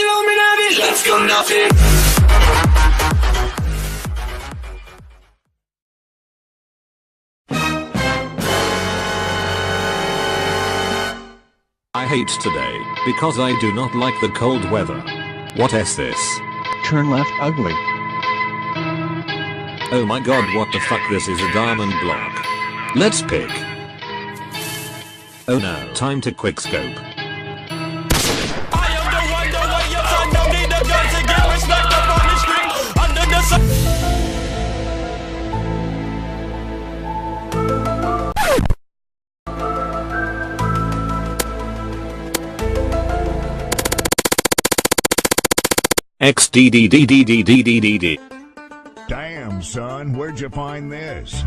Illuminati. Let's go nothing. I hate today because I do not like the cold weather. What is this? Turn left ugly. Oh my god, what the fuck? This is a diamond block. Let's pick. Oh no, time to quickscope. XDDDDDDDD. Damn, son, where'd you find this?